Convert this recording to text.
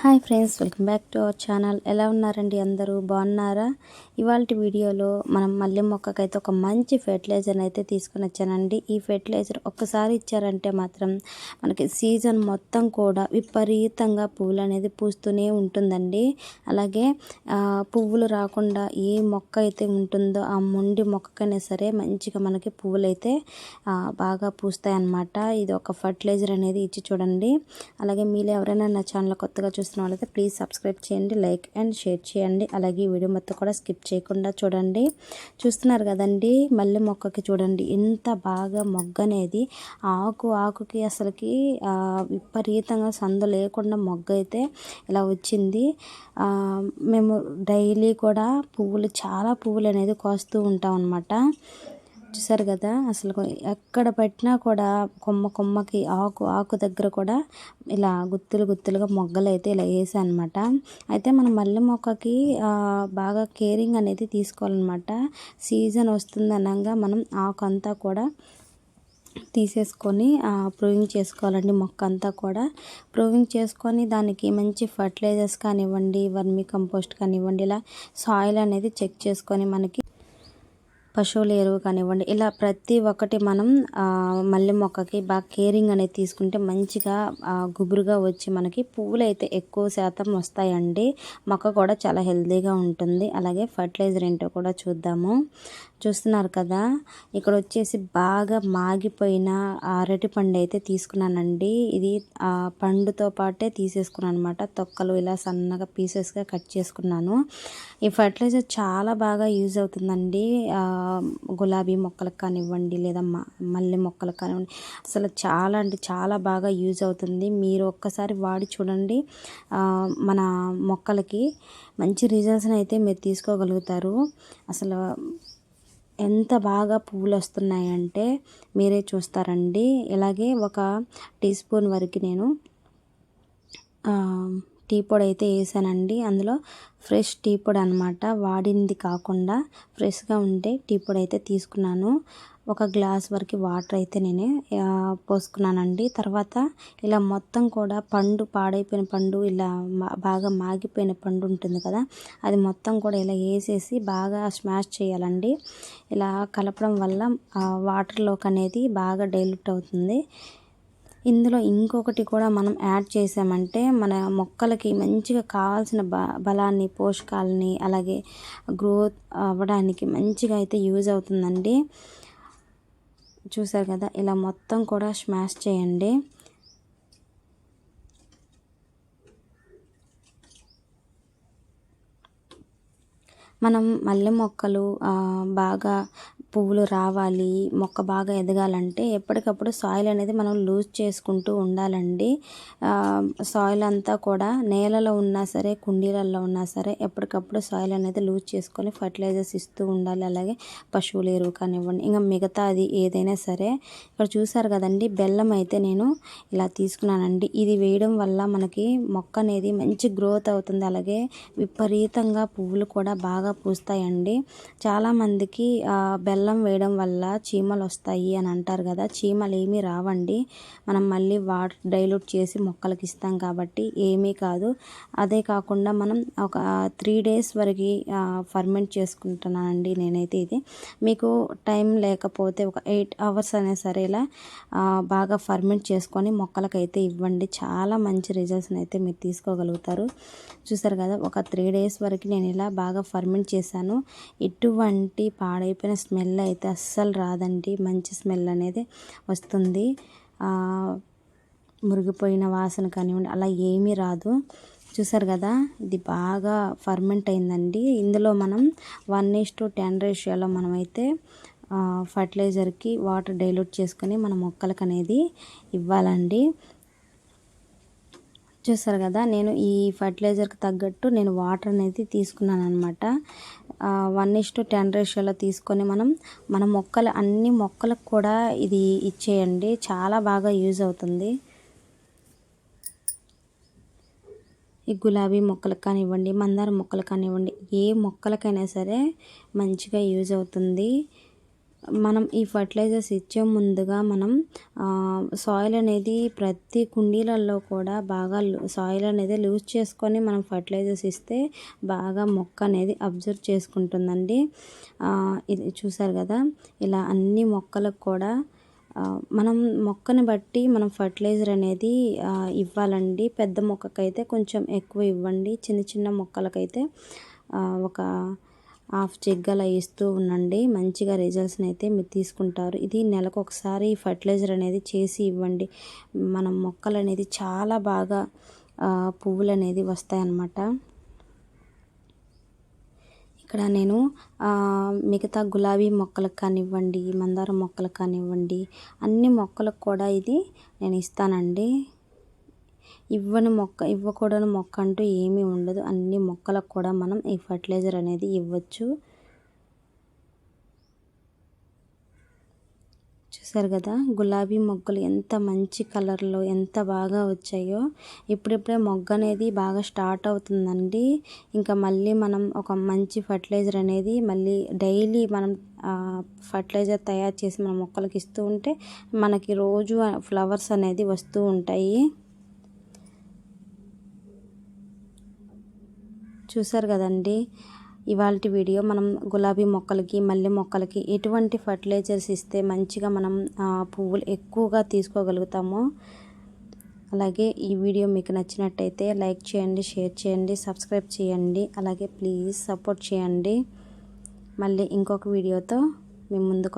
Hi friends welcome back to our channel. ఎలా ఉన్నారండి అందరూ? బాగున్నారా? ఇవాళ వీడియోలో మనం మల్లె మొక్కకైతే ఒక మంచి ఫెర్టిలైజర్ అయితే తీసుకొని వచ్చానండి. ఈ ఫెర్టిలైజర్ ఒక్కసారి ఇచ్చారంటే మాత్రం మనకి సీజన్ మొత్తం కూడా విపరీతంగా పువ్వులు అనేది పూస్తూనే ఉంటుందండి. అలాగే పువ్వులు రాకుండా ఏ మొక్క అయితే ఉంటుందో ఆ మొండి మొక్కకైనా సరే మంచిగా మనకి పువ్వులు అయితే బాగా పూస్తాయి అన్నమాట ఇది ఒక ఫర్టిలైజర్ అనేది ఇచ్చి చూడండి. అలాగే మీరు ఎవరైనా నా ఛానల్ కొత్తగా చేస్తున్న వాళ్ళైతే ప్లీజ్ సబ్స్క్రైబ్ చేయండి లైక్ అండ్ షేర్ చేయండి. అలాగే ఈ వీడియో మొత్తం కూడా స్కిప్ చేయకుండా చూడండి. చూస్తున్నారు కదండి మల్లె మొక్కకి చూడండి ఎంత బాగా మొగ్గ అనేది ఆకు ఆకుకి అసలుకి విపరీతంగా సందు లేకుండా మొగ్గ అయితే ఇలా వచ్చింది. మేము డైలీ కూడా పువ్వులు చాలా పువ్వులు అనేది కోస్తూ ఉంటాం అనమాట చూసారు కదా? అసలు ఎక్కడ పెట్టినా కూడా కొమ్మ కొమ్మకి ఆకు ఆకు దగ్గర కూడా ఇలా గుత్తులు గుత్తులుగా మొగ్గలు అయితే ఇలా వేసాయి అనమాట అయితే మనం మల్లె మొక్కకి బాగా కేరింగ్ అనేది తీసుకోవాలన్నమాట. సీజన్ వస్తుంది అనగా మనం ఆకు అంతా కూడా తీసేసుకొని ప్రూవింగ్ చేసుకోవాలండి మొక్క అంతా కూడా. ప్రూవింగ్ చేసుకొని దానికి మంచి ఫర్టిలైజర్స్ కానివ్వండి వర్మీ కంపోస్ట్ కానివ్వండి ఇలా సాయిల్ అనేది చెక్ చేసుకొని మనకి పశువుల ఎరువు కానివ్వండి ఇలా ప్రతి ఒక్కటి మనం మల్లె మొక్కకి బాగా కేరింగ్ అనేది తీసుకుంటే మంచిగా గుబురుగా వచ్చి మనకి పువ్వులు అయితే ఎక్కువ శాతం వస్తాయండి. మొక్క కూడా చాలా హెల్తీగా ఉంటుంది. అలాగే ఫర్టిలైజర్ ఏంటో కూడా చూద్దాము. చూస్తున్నారు కదా? ఇక్కడ వచ్చేసి బాగా మాగిపోయిన అరటి పండు అయితే తీసుకున్నానండి. ఇది ఆ పండుతో పాటే తీసేసుకున్నాను అనమాట తొక్కలు ఇలా సన్నగా పీసెస్గా కట్ చేసుకున్నాను. ఈ ఫర్టిలైజర్ చాలా బాగా యూజ్ అవుతుందండి. గులాబీ మొక్కలకు కానివ్వండి లేదా మల్లె మొక్కలకు కానివ్వండి. అసలు చాలా అంటే చాలా బాగా యూజ్ అవుతుంది. మీరు ఒక్కసారి వాడి చూడండి. మన మొక్కలకి మంచి రిజల్ట్స్ని అయితే మీరు తీసుకోగలుగుతారు. అసలు ఎంత బాగా పువ్వులు వస్తున్నాయంటే మీరే చూస్తారండి. ఇలాగే ఒక టీ స్పూన్ వరకు నేను టీ పొడి అయితే వేసానండి. అందులో ఫ్రెష్ టీ పొడి అనమాట వాడింది కాకుండా ఫ్రెష్గా ఉంటే టీ పొడి అయితే తీసుకున్నాను. ఒక గ్లాస్ వరకు వాటర్ అయితే నేను పోసుకున్నానండి. తర్వాత ఇలా మొత్తం కూడా పండు పాడైపోయిన పండు ఇలా బాగా మాగిపోయిన పండు ఉంటుంది కదా అది మొత్తం కూడా ఇలా వేసేసి బాగా స్మాష్ చేయాలండి. ఇలా కలపడం వల్ల వాటర్లోకి అనేది బాగా డైల్యూట్ అవుతుంది. ఇందులో ఇంకొకటి కూడా మనం యాడ్ చేసామంటే మన మొక్కలకి మంచిగా కావాల్సిన బ బలాన్ని పోషకాలని అలాగే గ్రోత్ అవ్వడానికి మంచిగా అయితే యూజ్ అవుతుందండి. చూసారు కదా ఇలా మొత్తం కూడా స్మాష్ చేయండి. మనం మల్లె మొక్కలు బాగా పువ్వులు రావాలి మొక్క బాగా ఎదగాలంటే ఎప్పటికప్పుడు సాయిల్ అనేది మనం లూజ్ చేసుకుంటూ ఉండాలండి. సాయిల్ అంతా కూడా నేలలో ఉన్నా సరే కుండీలలో ఉన్నా సరే ఎప్పటికప్పుడు సాయిల్ అనేది లూజ్ చేసుకొని ఫర్టిలైజర్స్ ఇస్తూ ఉండాలి. అలాగే పశువుల ఎరువు కానివ్వండి ఇంకా మిగతా అది ఏదైనా సరే. ఇక్కడ చూసారు కదండి బెల్లం అయితే నేను ఇలా తీసుకున్నానండి. ఇది వేయడం వల్ల మనకి మొక్క అనేది మంచి గ్రోత్ అవుతుంది. అలాగే విపరీతంగా పువ్వులు కూడా బాగా పూస్తాయండి. చాలామందికి బెల్లం బెల్లం వేయడం వల్ల చీమలు వస్తాయి అని అంటారు కదా. చీమలు ఏమీ రావండి. మనం మళ్ళీ వాటర్ డైల్యూట్ చేసి మొక్కలకి ఇస్తాం కాబట్టి ఏమీ కాదు. అదే కాకుండా మనం ఒక త్రీ డేస్ వరకు ఫర్మెంట్ చేసుకుంటున్నానండి నేనైతే ఇది. మీకు టైం లేకపోతే ఒక ఎయిట్ అవర్స్ అయినా సరే ఇలా బాగా ఫర్మెంట్ చేసుకొని మొక్కలకైతే ఇవ్వండి. చాలా మంచి రిజల్ట్స్ని అయితే మీరు తీసుకోగలుగుతారు. చూసారు కదా ఒక త్రీ డేస్ వరకు నేను ఇలా బాగా ఫర్మెంట్ చేశాను. ఎటువంటి పాడైపోయిన స్మెల్ స్మెల్ అయితే అస్సలు రాదండి. మంచి స్మెల్ అనేది వస్తుంది. మురిగిపోయిన వాసన కానివ్వండి అలా ఏమీ రాదు. చూసారు కదా ఇది బాగా ఫర్మెంట్ అయిందండి. ఇందులో మనం వన్ ఈస్ టు టెన్ రేషియోలో మనమైతే ఫర్టిలైజర్కి వాటర్ డైల్యూట్ చేసుకొని మన మొక్కలకు అనేది ఇవ్వాలండి. చూసారు కదా నేను ఈ ఫర్టిలైజర్కి తగ్గట్టు నేను వాటర్ అనేది తీసుకున్నాను అనమాట వన్ ఇస్ టు టెన్ రేషియోలో తీసుకొని మనం మన మొక్కలు అన్ని మొక్కలకు కూడా ఇది ఇచ్చేయండి. చాలా బాగా యూజ్ అవుతుంది. ఈ గులాబీ మొక్కలకు కానివ్వండి మందార మొక్కలు కానివ్వండి ఏ మొక్కలకైనా సరే మంచిగా యూజ్ అవుతుంది. మనం ఈ ఫర్టిలైజర్స్ ఇచ్చే ముందుగా మనం సాయిల్ అనేది ప్రతి కుండీలలో కూడా బాగా సాయిల్ అనేది లూజ్ చేసుకొని మనం ఫర్టిలైజర్స్ ఇస్తే బాగా మొక్క అనేది అబ్జర్వ్ చేసుకుంటుందండి. ఇది చూసారు కదా ఇలా అన్ని మొక్కలకు కూడా మనం మొక్కని బట్టి మనం ఫర్టిలైజర్ అనేది ఇవ్వాలండి. పెద్ద మొక్కకైతే కొంచెం ఎక్కువ ఇవ్వండి. చిన్న చిన్న మొక్కలకైతే ఒక హాఫ్ జగ్ వేస్తూ ఉండండి. మంచిగా రిజల్ట్స్ని అయితే మీరు తీసుకుంటారు. ఇది నెలకు ఒకసారి ఫర్టిలైజర్ అనేది చేసి ఇవ్వండి. మనం మొక్కలు అనేది చాలా బాగా పువ్వులు అనేది వస్తాయన్నమాట. ఇక్కడ నేను మిగతా గులాబీ మొక్కలకు కానివ్వండి మందార మొక్కలకు కానివ్వండి అన్ని మొక్కలకు కూడా ఇది నేను ఇస్తానండి. ఇవ్వని మొక్క ఇవ్వకూడని మొక్క అంటూ ఏమీ ఉండదు. అన్ని మొక్కలకు కూడా మనం ఈ ఫర్టిలైజర్ అనేది ఇవ్వచ్చు. చూసారు కదా? గులాబీ మొగ్గలు ఎంత మంచి కలర్లో ఎంత బాగా వచ్చాయో. ఇప్పుడిప్పుడే మొగ్గ అనేది బాగా స్టార్ట్ అవుతుందండి. ఇంకా మళ్ళీ మనం ఒక మంచి ఫర్టిలైజర్ అనేది మళ్ళీ డైలీ మనం ఫర్టిలైజర్ తయారు చేసి మన మొక్కలకి ఇస్తూ ఉంటే మనకి రోజు ఫ్లవర్స్ అనేది వస్తూ ఉంటాయి. చూసారు కదండి. ఇవాళ వీడియో మనం గులాబీ మొక్కలకి మల్లె మొక్కలకి ఎటువంటి ఫర్టిలైజర్స్ ఇస్తే మంచిగా మనం పువ్వులు ఎక్కువగా తీసుకోగలుగుతామో. అలాగే ఈ వీడియో మీకు నచ్చినట్టయితే లైక్ చేయండి షేర్ చేయండి సబ్స్క్రైబ్ చేయండి. అలాగే ప్లీజ్ సపోర్ట్ చేయండి. మళ్ళీ ఇంకొక వీడియోతో మేము ముందుకు